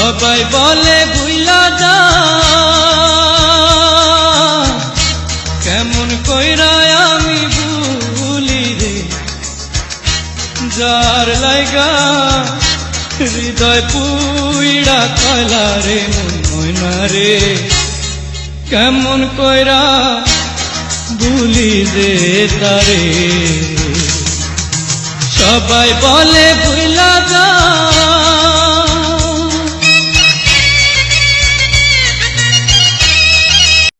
সবাই বলে ভুইলা যা। কেমন কইরা আমি ভুলি রে। যার লাইগা হৃদয় পুইড়া কলা রে, মন ময়না রে। কেমন কইরা ভুলি রে তারে। সবাই বলে ভুলা